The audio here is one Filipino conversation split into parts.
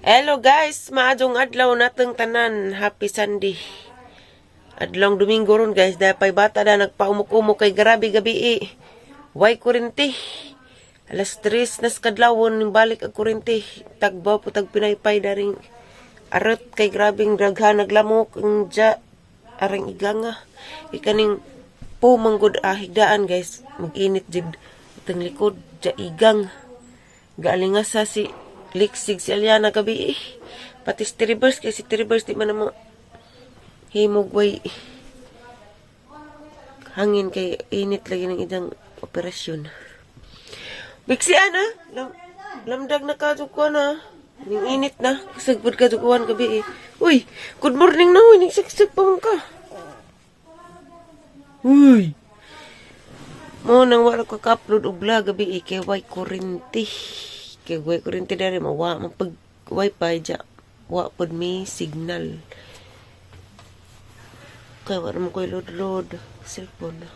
Hello guys, maadong adlaw natong tanan. Happy Sunday. Adlong Domingo ron guys, dahil pa'y bata na nagpaumok-umok kay grabe gabi eh. Way kurente. Alas 3 nas kadlawon ning balik ang kurente. Tagbaw po tag pinaypay daring arot kay grabing daghan naglamok ang ja arang iganga. Ikaning pumanggod ah higdaan guys. Mag-init jig itang likod ja igang. Galing nga sa si Liksig si Aliana gabi eh. Pati si Tiribers, kay si Tiribers di man naman himog way hangin kay init lagi ng idang operasyon. Biksi ana, lam, lamdag na kadukuan na. Ning init na, kasagbod kadukuan gabi eh. Uy, good morning na, uy, nagsagsag pa ka. Uy, mo nang wala ko ka-upload og vlog gabi eh, kay way kurente. Kay way kurente dari mawa mapag wifi ja. Wa pod may signal. Kay wala mo koy load-load cellphone.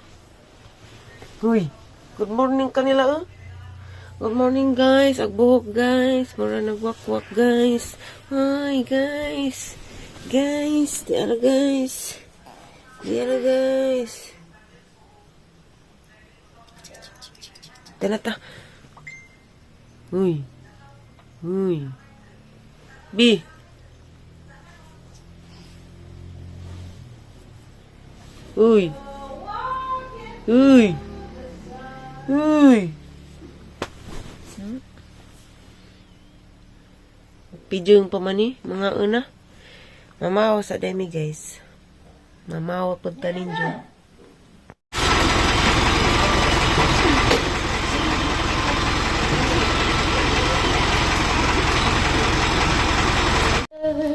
Uy, good morning kanila oh. Good morning guys, agbuhok guys, mura nagwakwak guys. Hi guys. Guys, di ara guys. Di ara guys. Tanata. Uy. Uy. B. Uy. Uy. Uy. Pidyung pa man ni, mga una. Mamawa sa demi guys. Mamawa pag taninjo.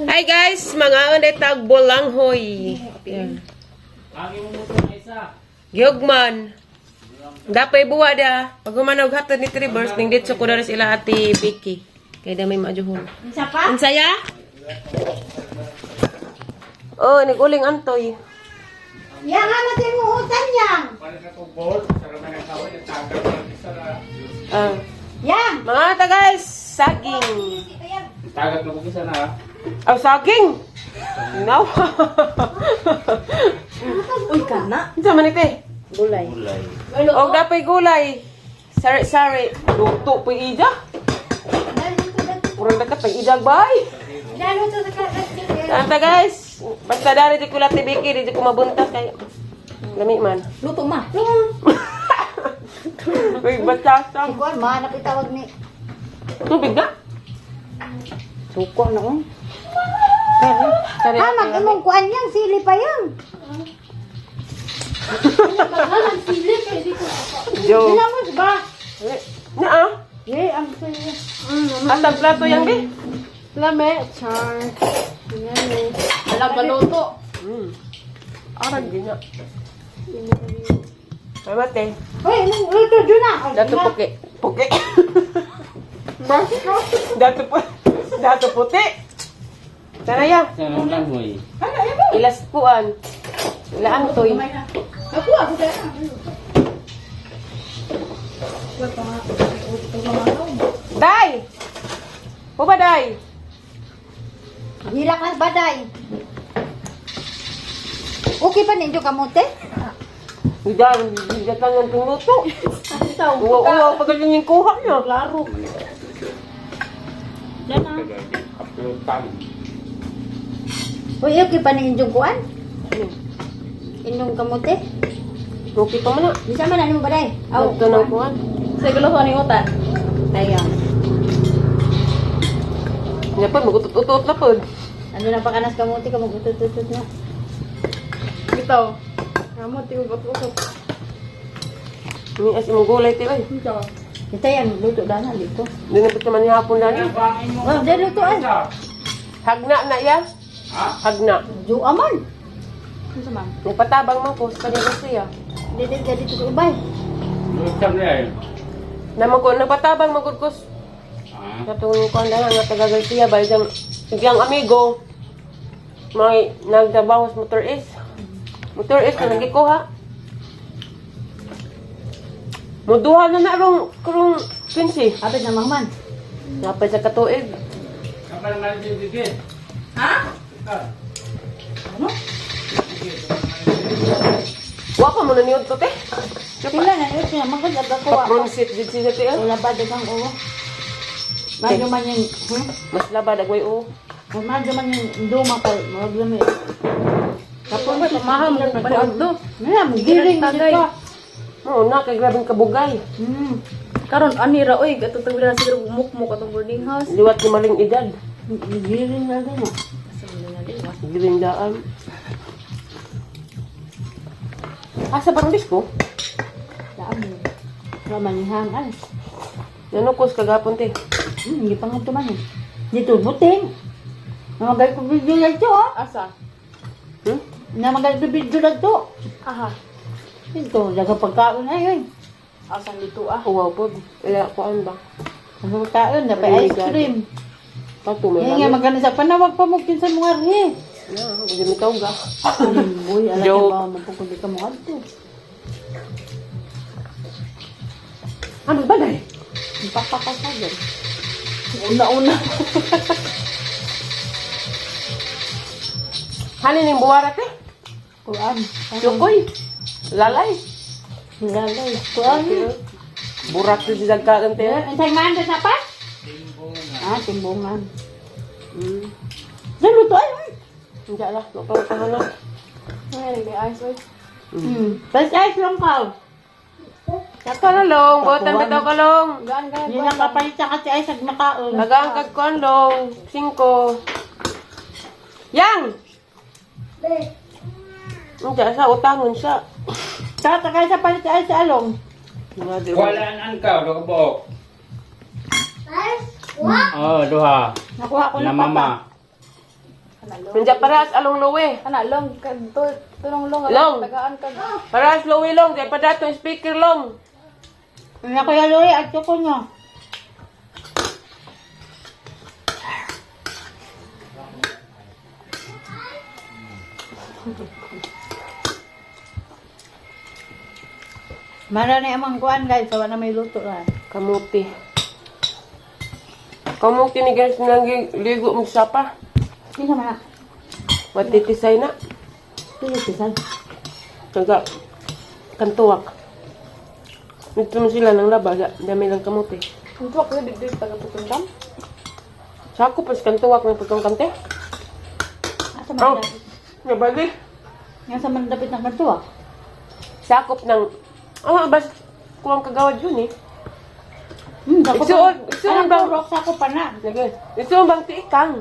Hi guys, mga unay tag bolanghoy. Gyugman. Dapay buwa da. Pag umanog hatod ni Trivers, ning ditso ko na sila ati Vicky. Kay da may maajuhon. Isa pa? Unsaya? Oh, niguling antoy. Yang ano din mo utan yang? Ah. Yang! Mga ata guys, saging. Tagat po kisa na. Oh, saging. No. Uy, kana. Unsa man ite? Gulay. Gulay. Og dapay gulay. Sari-sari. Luto po ida. Purang dakat pag idag bay. Anta guys, basta dari di ko lati biki, di ko mabuntas kay lami man. Luto ma. Uy, basta sa Kuan ma napitawag ni. tubig na. Suko na on. Sari. Ha, mag imong kuan yang sili pa yang. Jo. Dinamos ba? Na ah. Ye, ang sili. Atang plato yang bi. Lame, char. Yan eh. Alam baluto. Hmm. Arag din na. Ay mate. Uy, luto dun na. Dato puti. Puti. Dato po. Dato puti. Saraya. Sana lang mo eh. Ilas puan. Ilaan toy. Ako, ako dyan. Day! Puba day! Hilak ng baday. Okay pa ninyo kamote? Idan, hindi ka ng tumuto. Uwa-uwa pa ganyan yung kuha niya. Klaro. Yan ah. Upload time. Uy, okay pa ninyo kuan? Inyong kamote? Okay pa man na. Bisa man ano ba day? Aw, ito ng kuha. Siguro ko ni uta. Tayo. Nga pa, magutot-utot na po. Ano na pa kanas kamote ka magutututut na. Ito. Kamu tiyo ba't-usok. Ni as imong gulay ti oy. Ito. Ito yan, luto dana dito. Di na pito man hapon na ni. Oh, luto ay. Hagna na ya. Hagna. Jo aman. Ano sa man? Nagpatabang man ko sa kanila siya. Dito ka dito sa ubay. Lutam na eh. Naman ko, nagpatabang magudkos. Ah. Sa tuwing ko na nga taga Garcia, ba yung igyang amigo, may nagtrabaho sa motor is. Motor is na nagikuha. Muduha na na rong karong 15. Abit na mahman. Napay sa katuig. Kapan man dibigyan? Ha? Ano? Wa pa mo na niyod to te. Pila na yun, siya maganda ako. Papronsit jud siya te. ah. Wala ba dagang ulo? Medyo man yung, hmm? Mas laba dagway o. Medyo man yung duma pa, mga lumi. Kapag ba, mahal mo kung panood do. Nga, giring na Tagay. dito. Oo na kay grabing kabugay. Hmm. Karon anira oy, tawid na siguro mukmuk atong boarding house. Liwat ni maling edad. Giring na din. ah. Gilindaan. Asa barang disco? Daan mo. Ramanihan, ay. Nanukos kagapon te. Hmm, hindi pa nga ito man eh. Dito, buting. Namagay ko video lang ito, oh. Asa? Hmm? Namagay ko video lang ito. Aha. Ito, daga pagkaon na yun. Asan dito ah? Uwaw po. Ila kuan ba? Daga pagkaon, napay ice cream. Pato may Yan nga, magkano sa panawag pa mo kinsa mga rin. Na, gumitaw ga. Uy, alam Joke. ka ba, magpupundi ka mo ito. Ano ba dai? Ipapakasagan. Una-una. Hanin yung buwara te? Kuan. Yukoy. Lalay. Lalay. Kuan. Burak sa didagkaan te. Ang sa'yo maanda sa pa? Ah, timbungan. Hmm. Diyan luto ay. Hindi lah. Mapapahana. Ay, may ice oy. Hmm. Tapos ice lang ka. Kalong. Buatan bitaw kalong. Gaan gaan. Yan ang kapalit sa kasi ay sag nakaon. Nagang kag kuan long. Cinco. Yang! Hindi, sa utangon siya. Tatakay sa palit sa ay sa along. Wala an ka do ka buok. Oh, duha. Nakuha ko Na mama. Nandiyan parehas along lowe. Ana long kag tulong long Long. tagaan kag Parehas lowe long. Di pa dato yung speaker long. Ano ko yung loy at ko nyo. Mara na amang kuan guys, sawa na may luto na. Kamuti. Kamuti ni guys nang ligo mo sa pa. Hindi naman na. Na. Sige, pisan. Taga kantuwak. Nito mo sila ng laba. da- Dami lang kamuti. Untok ko digdig taga tutundam. Sako pas kantuwak ng pagkang kante. Asa Oh, man nabali. Nga sa man dapit ng kanto ah. Sakop ng... Ah, bas kuwang kagawad yun eh. Hmm, dako Isuod, pa. isuod Alam ba? ko, rock sa ko pa na. Lagi. Ito ang bang tiikang.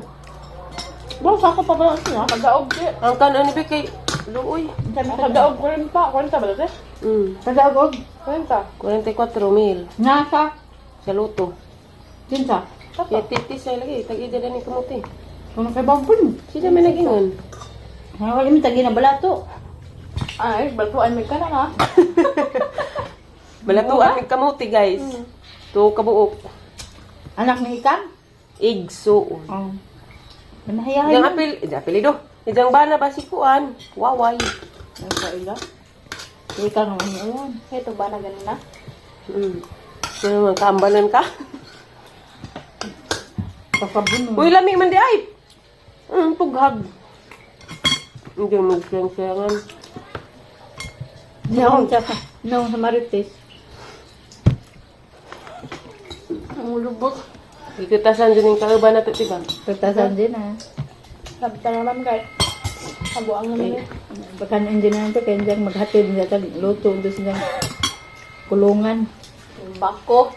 Bro, sa ko pa ba siya? Kadaog di. Ang kanon ni kay Luoy. Kadaog ko rin pa. Kwenta ba dati? Hmm. Kadagog. Kwenta. 44 mil. Nasa. Sa luto. Dinsa. Kaya titisay lagi. Tag-ida na ni kamuti. Kung kay Bampun. Sila may nagingon. Wala mi tagi na balato. Ay, balpuan may kana na. Balatuan kay kamuti guys. To kabuok. Anak ni Ikang? Igsuon. Oh. Manahayahay Idang mo. apel, idang apelido. Idang bana basikuan. Waway. Ang kaila. Ikang naman yun. Ito ba na ganun na? Hmm. Ano naman, kaambanan ka? Kakabun mo. Uy, lami man di ay. Hmm, tughag. Hindi mo sayangan Noong sa, noong sa Marites. Ang lubot. Ikitasan din yung kauban natin, diba? Pagtasan din ah. Sabi ka naman kay. Kabuang naman eh. Bakan hindi na natin, kaya diyang maghatid niya sa luto doon sa kulungan. Bako.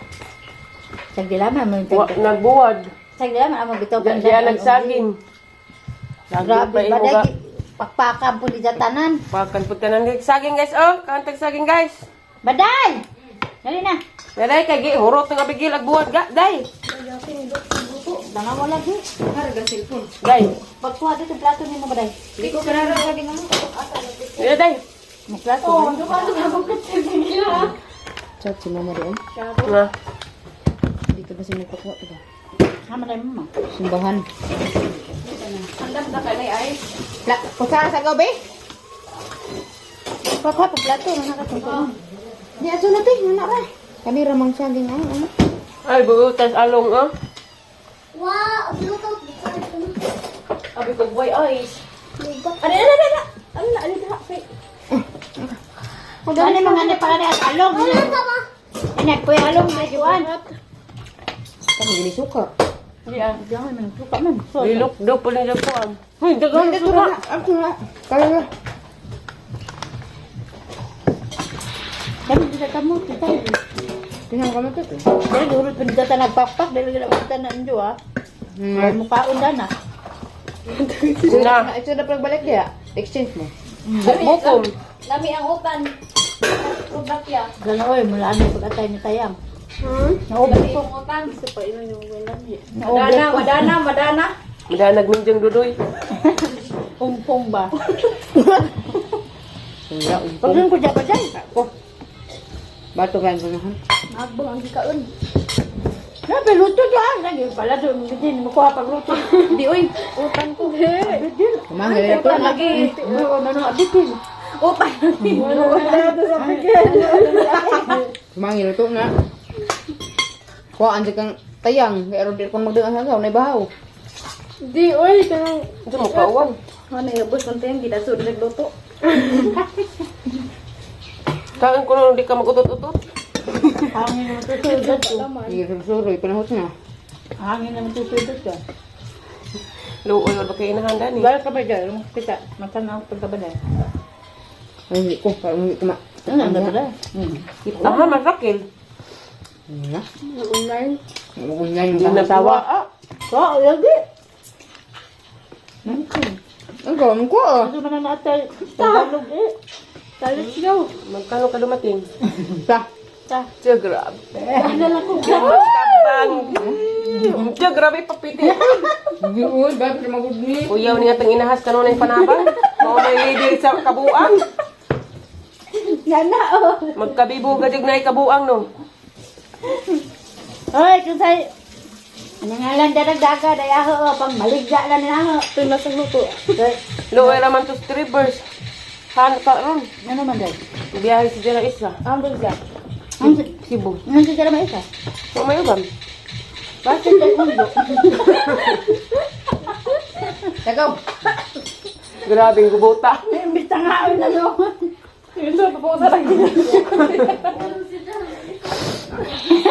Sagdilaman mo Wa, yung nagbuwad. Sagdilaman, amo bitaw Di diya nagsaging. Grabe, Lagi pa imo ga. baday. Pakpakan po di jatanan. Pakan po tanan di saging guys, oh. Kantag saging guys. Baday! Dali na. Daday kay gi hurot nga bigil ag buwad ga, day. Dangan mo lagi. Harga cellphone. Day. Pagkuha dito plato ni mo baday. Hindi ko kanara lagi nga mo. Day, day. May plato. Oh, ano ba ito? Chat si mama doon. Nga. Dito ba si may pagkuha ito? Hama na mo. Simbahan. Andam na ka na ay. Kusa sa gabi? Pagkuha pa plato na nakatuto. Di aso na ti, na ra. Kami ramang saging ay ano. Ay, buutas along, oh. Wow, Bluetooth pag-boy eyes. Ano, ano, ano, ano? Ano na, ano na, kay. Ano mga ano para na along? Anak ko along na juan. Kami gini suka. Diyan. Jangan man suka man. Lilok daw pala na po. Hoy, dagang Dito suka. na, ako na. Kaya na. Kami kita kamu kita. Tingnan kami to. Dahil urut pa dito nagpakpak dahil gila kita na nyo ah. Hmm. Mukhaon na na. Na. Ito na pagbalik dia. Exchange mo. Bukom. Lami ang utan. Kubak ya. Gano'n oy, mula ano pag-atay ni tayang. Hmm? Naubos Lami ko. Sa pa ino yung wilan. Naubos Madana, madana, madana. Madanag minjang dudoy. Pungpong ba? Pag ko dyan pa dyan. Ako. Bato kan ko na ha. Nagbang ang gikaon. Sabi, luto dyan. Lagi pala doon. Bidin, makuha pag luto. Di, oy. Utan ko. Bidin. Kumangin Ay, utan lagi. Oo, nano, abitin. Utan. Kumangin ito nga. Kuha andi kang tayang. Kaya rin ko magdaang hagaw na bahaw. Di, oy. Ito mo kaawang. Ano bus kong tayang ginaso. Nagluto. Kaan ko nung di ka magutot-utot. Hangin naman tutudot ko. Sige, susuroy. Panahot na. Hangin naman tutudot ka. Luoy wala kay inahanda ni. Balik ka ba dyan? Yung kita. Matanaw pagkabaday. Ay, hindi ko. Parang hindi ko ma... Ano ang ganda? Hmm. Aha, masakil. Nga. Online. Magunyan yung Di na kasawa. Ah, lagi. Ang gawin ko ah. Ano man na natin? Tagalog eh. Talit siya. magkano ka dumating? Sa. Siya, grabe. Ano lang ko. Magtabang. Siya, grabe papiti. Hindi uy. Bakit na magudni? Kuyaw niya tang inahas ka ng panabang. Mga may leader sa kabuang. Yan na oh. Magkabibo gadig na kabuang no. Oy, kung sa'yo. Nangalan da nagdaga, daya ho, pang maligya na niya ho. Ito na sa luto. Luoy raman to strippers. Han ka ron. Ano man dahil? Biyahe si Jera Isa. Ang dulga. Ang Cebu. Ang dulga naman isa. So may ubam. Bakit tayo mundo? Tagaw. Grabe gubota. Imbis nga na doon. Ito, papunta lang din.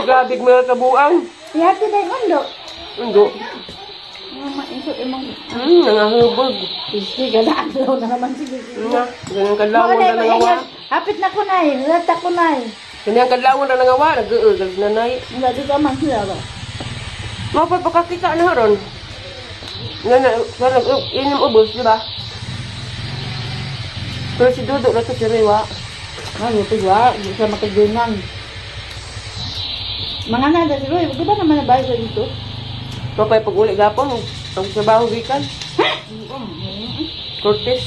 Grabe yung mga kabuang. Ihati tayo mundo. Undo. Iso imong Hmm, nangahubog. Isi, ganaadlaw na naman sige. Nga, ganyan kadlawon na nangawa. Hapit na ko na eh, nilata ko na eh. Ganyan kadlawon na nangawa. Nag-uul, nanay. Wala dito man sila ba? Mapay pakakita na haron. Nga na, sana, yun yung ubos, di ba? Pero si Dudo na to si Rewa. Ano, ba? Hindi siya makagunan. Mga nada si Roy, di ba naman nabahay sa dito? Mapay pag uli gapon, ang trabaho gikan. Cortes.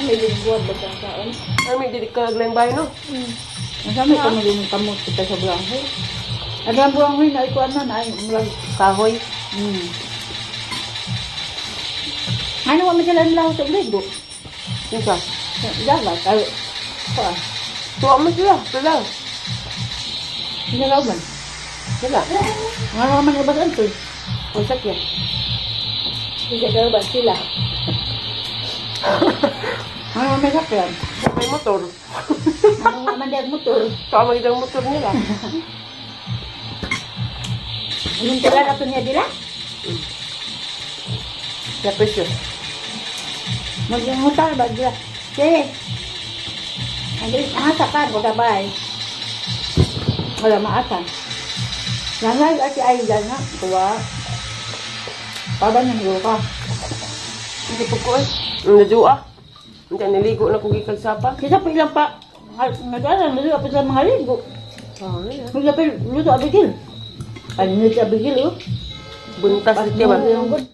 May lingguan ba siyang kaon? Ay, may didik ka naglayang bahay, no? Ang sabi ko maging kamot kita sa bulanghoy. Ang ang bulanghoy na ikuan na na ay ulag. Kahoy. Hmm. Ano wa sila nila sa uligo? Yung sa. Dagat. Ay, kuan. Tuwa mo sila. Sila. Hinalaw man. Sila. Ano naman yung bagan to? Ang sakya. Hinalaw ba sila? Ano may sakyan? May motor. Ano naman motor? Mo ang motor nila. Anong tala na ito niya dila? Sa presyo. Mag-mutar ba dila? Sige. Ang ah, sakan, wala ba eh? Wala maasan. Langay at si Aida nga. Kuwa. Paban ng ka. Hindi po ko eh. Ang nadua. Hindi, niligo na kong gikalsapa. Kita pa ilang pa. Nagdala, nagdala pa sa mga ligo. Oh, yeah. Nagdala pa luto abigil. Ano nito abigil oh? Buntas ba?